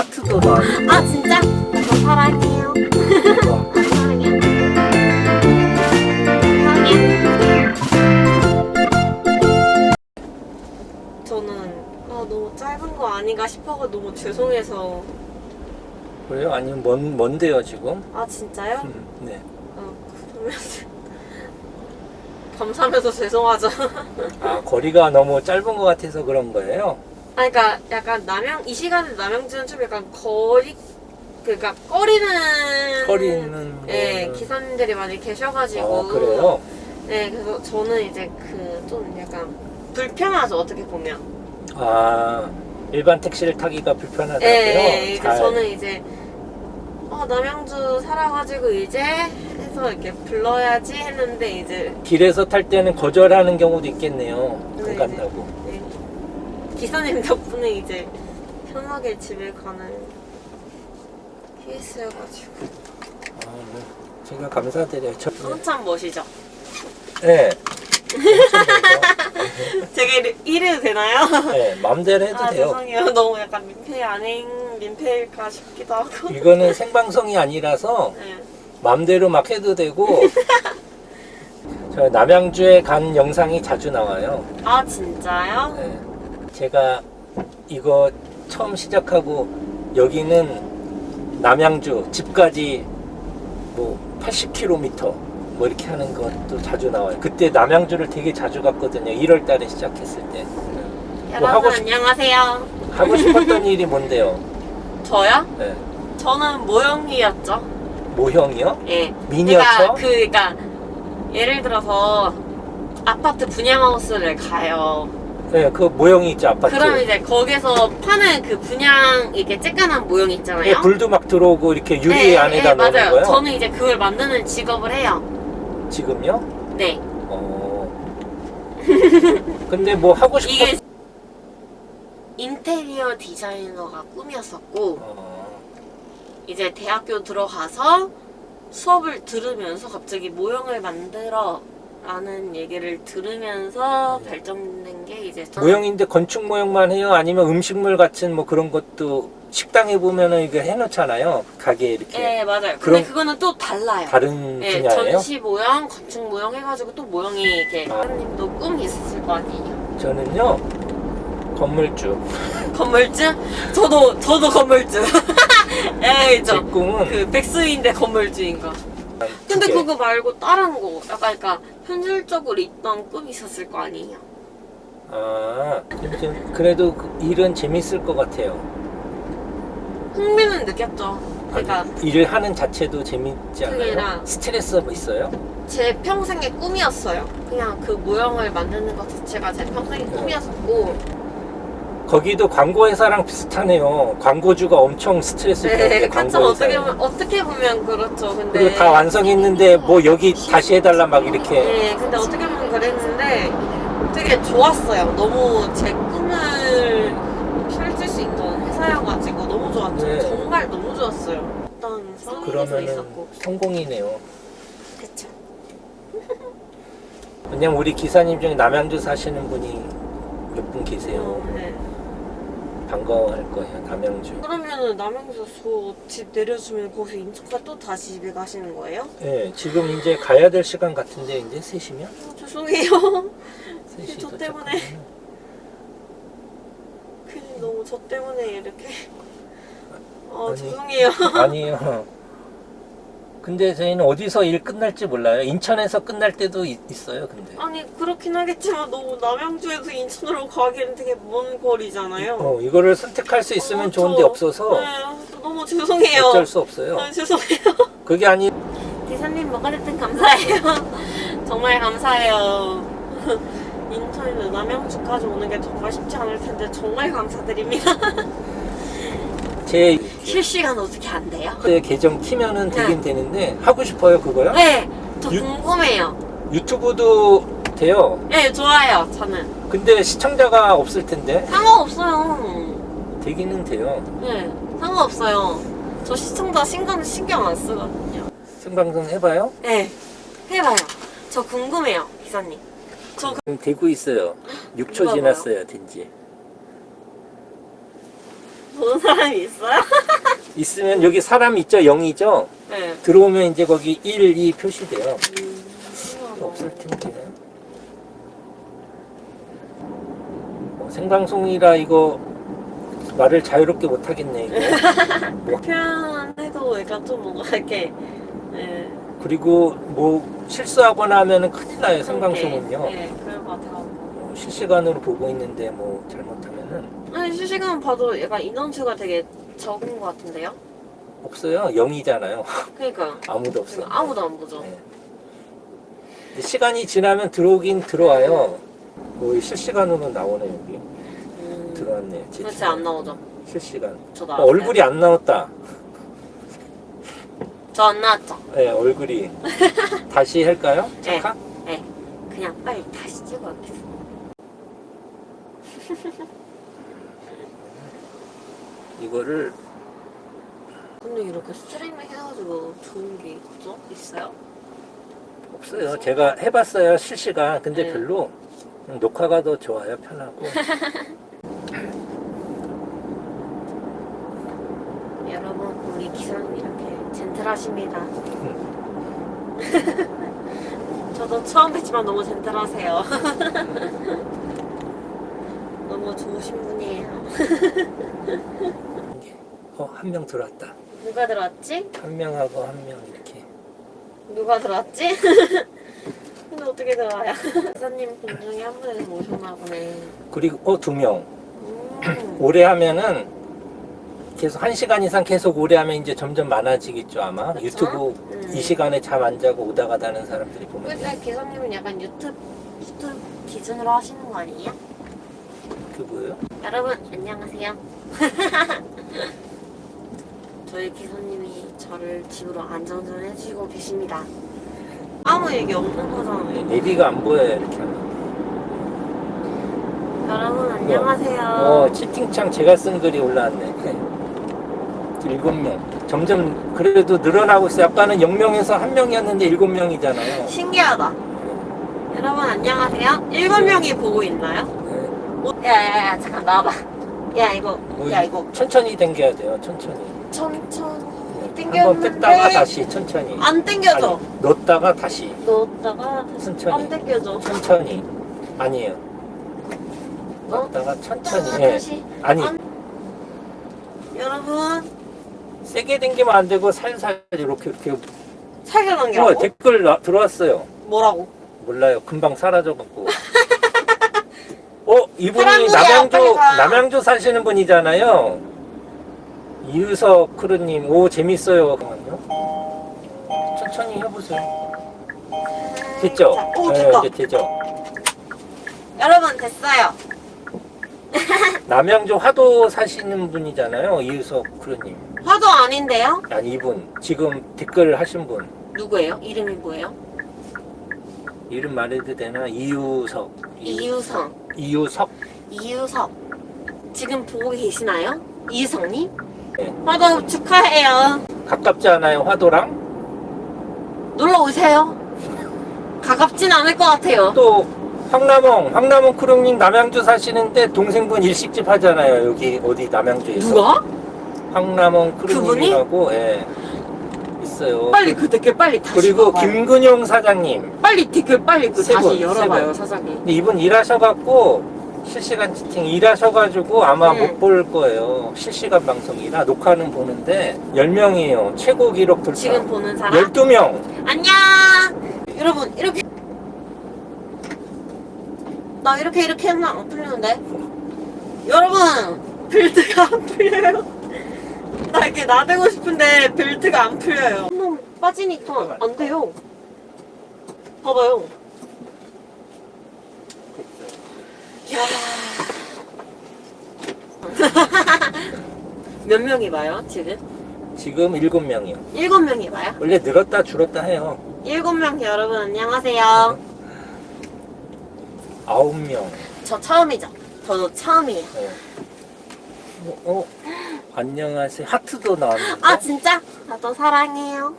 하트도 나. 아 진짜? 저 사랑해요. 아, 사랑해요. 사랑해요. 저는 아, 너무 짧은 거 아닌가 싶어서 너무 죄송해서 그래요? 아니면 뭔 뭔데요 지금? 아 진짜요? 음, 네. 아 그러면 감사하면서 죄송하죠. 아 거리가 너무 짧은 것 같아서 그런 거예요. 아 그러니까 약간 남양 이 시간에 남양주는 좀 약간 거리 그러니까 꺼리는 거리는. 예 거는- 기사님들이 많이 계셔가지고 어 그래요. 네 그래서 저는 이제 그 좀 약간 불편하죠 어떻게 보면 아 일반 택시를 타기가 불편하다고요. 예 이제 잘- 저는 이제 어 남양주 살아가지고 이제 해서 이렇게 불러야지 했는데 이제 길에서 탈 때는 거절하는 경우도 있겠네요. 네, 안 간다고. 네, 기사님 덕분에 이제 편하게 집에 가는 케이스여가지고 아, 네. 제가 감사드려요. 저, 한참 멋이죠 네. 제가 이래, 이래도 되나요? 네, 마음대로 해도 아 돼요. 죄송해요 너무 약간 민폐 아닌 민폐일까 싶기도 하고 이거는 생방송이 아니라서 네. 마음대로 막 해도 되고 저 남양주에 간 영상이 자주 나와요. 아 진짜요? 네. 제가 이거 처음 시작하고 여기는 남양주 집까지 뭐 80km 뭐 이렇게 하는 것도 자주 나와요. 그때 남양주를 되게 자주 갔거든요. 1월 달에 시작했을 때. 뭐 여러분 하고 싶- 안녕하세요 하고 싶었던 일이 뭔데요? 저요? 네. 저는 모형이었죠 모형이요? 예 미니어처? 그러니까, 그, 그러니까 예를 들어서 아파트 분양하우스를 가요 네, 그 모형이 있죠, 아파트. 그럼 이제 거기서 파는 그 분양 이렇게 쬐깐한 모형 있잖아요 네, 불도 막 들어오고 이렇게 유리 네, 안에다 네, 넣는 맞아요. 거요? 저는 이제 그걸 만드는 직업을 해요 지금요? 네 어. 근데 뭐 하고 싶어. 이게 인테리어 디자이너가 꿈이었었고 어. 이제 대학교 들어가서 수업을 들으면서 갑자기 모형을 만들어 라는 얘기를 들으면서 발전된 게 이제 저는- 모형인데 건축 모형만 해요? 아니면 음식물 같은 뭐 그런 것도 식당에 보면은 이게 해놓잖아요. 가게 이렇게. 네 맞아요 근데 그럼- 그거는 또 달라요 다른 네, 분야예요? 전시 모형, 건축 모형 해가지고 또 모형이 이렇게 아. 사장님도 꿈이 있으실 거 아니에요 저는요, 건물주. 건물주? 저도 저도 건물주 예, 제 그죠 꿈은 그 백수인데 건물주인 거 두 근데 개. 그거 말고 다른 거 약간 그러니까 현실적으로 있던 꿈이 있었을 거 아니에요 아, 좀 그래도 그 일은 재밌을 것 같아요. 흥미는 느꼈죠 그러니까 일을 하는 자체도 재밌지 않아요? 아니라- 스트레스 뭐 있어요? 제 평생의 꿈이었어요 그냥 그 모형을 만드는 것 자체가 제 평생의 네. 꿈이었었고 거기도 광고 회사랑 비슷하네요. 광고주가 엄청 스트레스 네 받는데 그쵸 광고 어떻게 회사에. 보면 어떻게 보면 그렇죠 근데 그리고 다 완성했는데 뭐 여기 다시 해달라 막 이렇게 네, 근데 어떻게 보면 그랬는데 되게 좋았어요. 너무 제 꿈을 펼칠 수 있던 회사여가지고 너무 좋았죠. 네. 정말 너무 좋았어요. 어떤 성의도 그러면은 있었고. 성공이네요. 그쵸. 왜냐면 우리 기사님 중에 남양주 사시는 분이 몇 분 계세요. 어, 네. 반가워할 거예요, 남양주. 그러면은 남양주에서 저집 내려주면 거기서 인천까지 또 다시 집에 가시는 거예요? 네, 지금 이제 가야 될 시간 같은데 이제 3시면? 어, 죄송해요. 3시 저. 때문에. 괜히 너무 저 때문에 이렇게. 어, 아니. 죄송해요. 아니에요. 근데 저희는 어디서 일 끝날지 몰라요. 인천에서 끝날 때도 있, 어요 근데. 아니 그렇긴 하겠지만 너무 남양주에서 인천으로 가기는 되게 먼 거리잖아요. 어, 이거를 선택할 수 있으면 어, 좋은데 저- 없어서 네, 너무 죄송해요. 어쩔 수 없어요. 아, 죄송해요. 그게 아니 기사님 뭐가 됐든 감사해요. 정말 감사해요. 인천에서 남양주까지 오는 게 정말 쉽지 않을 텐데 정말 감사드립니다. 제 실시간 어떻게 안 돼요? 계정 키면은 되긴 네. 되는데 하고 싶어요 그거요? 네, 저 유- 궁금해요. 유튜브도 돼요. 네, 좋아요. 저는 근데 시청자가 없을 텐데 상관없어요. 되기는 돼요. 네, 상관없어요. 저 시청자 신경 신경 안 쓰거든요. 생방송 해봐요. 네, 해봐요. 저 궁금해요, 기사님. 저 그- 지금 되고 있어요. 6초 누가 지났어요, 된지. 보는 사람이 있어요? 있으면 여기 사람 있죠? 0이죠? 네. 들어오면 이제 거기 1, 2 표시돼요. 음. 없을 텐데. 어, 생방송이라 이거 말을 자유롭게 못 하겠네 이거. 표현해도 약간 좀 뭔가 이렇게 네, 그리고 뭐 실수하거나 하면은 큰일 나요 생방송은요. 네, 그럴 것 같아요. 어, 실시간으로 보고 있는데 뭐 잘못하면은 아니 실시간 봐도 약간 인원수가 되게 적은 것 같은데요? 없어요. 0이잖아요. 그러니까 아무도 없어. 아무도 안 보죠. 네. 근데 시간이 지나면 들어오긴 들어와요. 뭐 실시간으로 나오네 여기. 음, 들어왔네. 그렇지 안 나오죠. 실시간. 저도 어. 얼굴이 안 나왔다. 저안 나왔죠. 네, 얼굴이. 다시 할까요? 네. 잠깐. 네, 그냥 빨리 다시 찍어야겠어. 이거를 근데 이렇게 스트리밍 해가지고 좋은 게 있죠? 있어요? 없어요. 제가 해봤어요 실시간. 근데 네. 별로 녹화가 더 좋아요. 편하고. 여러분 우리 기사님 이렇게 젠틀하십니다. 저도 처음 뵙지만 너무 젠틀하세요. 너무 좋으신 분이에요. 어, 한 명 들어왔다. 누가 들어왔지? 한 명하고 한 명 이렇게. 누가 들어왔지? 근데 어떻게 들어와요? 기사님 분 중에 한 분이 오셨나 보네. 그리고 어, 두 명. 음. 오래 하면은 계속 한 시간 이상 계속 오래 하면 이제 점점 많아지겠죠 아마 그쵸? 유튜브 음. 이 시간에 잠 안 자고 오다 가다는 사람들이 보면 근데 기사님은 약간 유튜브, 유튜브 기준으로 하시는 거 아니에요? 그 뭐예요? 여러분 안녕하세요. 저희 기사님이 저를 집으로 안전운전 해주고 계십니다. 아무 얘기 없는 거잖아요. 내비가 안 보여요 이렇게 하면 여러분 안녕하세요. 어 채팅창 제가 쓴 글이 올라왔네 일곱 명 점점 그래도 늘어나고 있어요 아까는 0명에서 한 명이었는데 일곱 명이잖아요 신기하다. 여러분 안녕하세요. 일곱 명이 보고 있나요? 네. 야야야 잠깐 나와봐. 야 이거 뭐야 이거 천천히 당겨야 돼요 천천히 천천히 한번 땡겼는데 뺐다가 다시 천천히 안. 아니, 넣었다가 다시 넣었다가 다시 천천히. 안 땡겨져. 천천히 아니에요 어? 넣었다가 천천히 넣었다가 예. 다시 아니 안- 여러분 세게 당기면 안 되고 살살 이렇게 이렇게 살게 어, 넘기라고? 댓글 나- 들어왔어요 뭐라고? 몰라요 금방 사라져 갖고 어 이분이 사람들이야, 남양주 빨리 가. 남양주 사시는 분이잖아요 이유석 크루님 오 재밌어요 잠깐만요 천천히 해보세요 됐죠? 자, 오 네, 됐다. 이제 되죠 여러분 됐어요. 남양주 화도 사시는 분이잖아요 이유석 크루님 화도 아닌데요? 아니 이분 지금 댓글 하신 분 누구예요? 이름이 뭐예요? 이름 말해도 되나 이유석 이유성. 이유석 이유석. 지금 보고 계시나요? 이유성님? 네. 화도 축하해요. 가깝지 않아요 화도랑 놀러 오세요. 가깝진 않을 것 같아요. 또 황남홍 황남홍 크루님 남양주 사시는데 동생분 일식집 하잖아요 여기 어디 남양주에서 누가? 황남홍 크루님이라고 예 있어요. 빨리 그 댓글 빨리 다시 그리고 봐봐요. 김근용 사장님. 빨리 댓글 빨리 그 세 다시 분, 세 열어봐요 분. 사장님. 근데 이분 일하셔갖고 실시간 채팅 일하셔가지고 아마 네. 못 볼 거예요. 실시간 방송이라 녹화는 보는데 10명이에요. 최고 기록 돌파. 지금 보는 사람? 12명. 안녕! 여러분 이렇게 나 이렇게 이렇게 하면 안 풀리는데? 여러분! 벨트가 안 풀려요 나 이렇게 나대고 싶은데 벨트가 안 풀려요 한번 빠지니까 안 돼요 봐봐요 야. 몇 명이 봐요 지금? 지금 7명이요 일곱 명이 봐요? 원래 늘었다 줄었다 해요 일곱 명 여러분 안녕하세요. 9명 저 처음이죠. 저도 처음이에요. 어. 어, 어, 안녕하세요. 하트도 나왔는데. 아 진짜? 나도 사랑해요.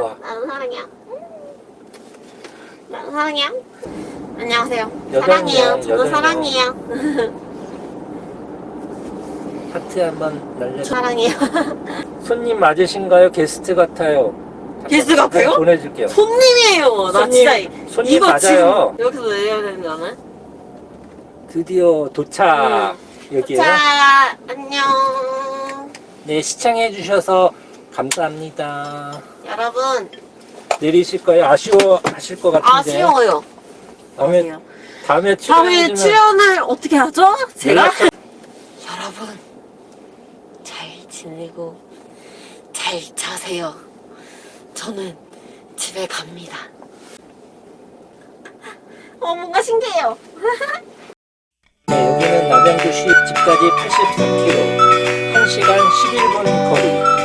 와, 나도 사랑해요. 나도 사랑해요. 안녕하세요. 여덟 사랑해요. 명, 저도 여덟 명. 사랑해요. 하트 한번 날려. 사랑해요. 손님 맞으신가요? 게스트 같아요. 잠깐 게스트 같아요? 보내줄게요. 손님이에요. 나 손님, 진짜 이- 손님 이거 맞아요. 지금 여기서 내려야 되는 거 아나? 드디어 도착. 여기에요. 자, 안녕. 네, 시청해 주셔서 감사합니다. 여러분, 내리실 거예요? 아쉬워 하실 것 같은데. 아쉬워요. 다음에 아쉬워요. 다음에 다음에 출연해주면 출연을 어떻게 하죠? 제가? 연락 여러분, 잘 지내고 잘 자세요. 저는 집에 갑니다. 어, 뭔가 신기해요. 네, 여기는 남양주시 집까지 83km, 1시간 11분 거리.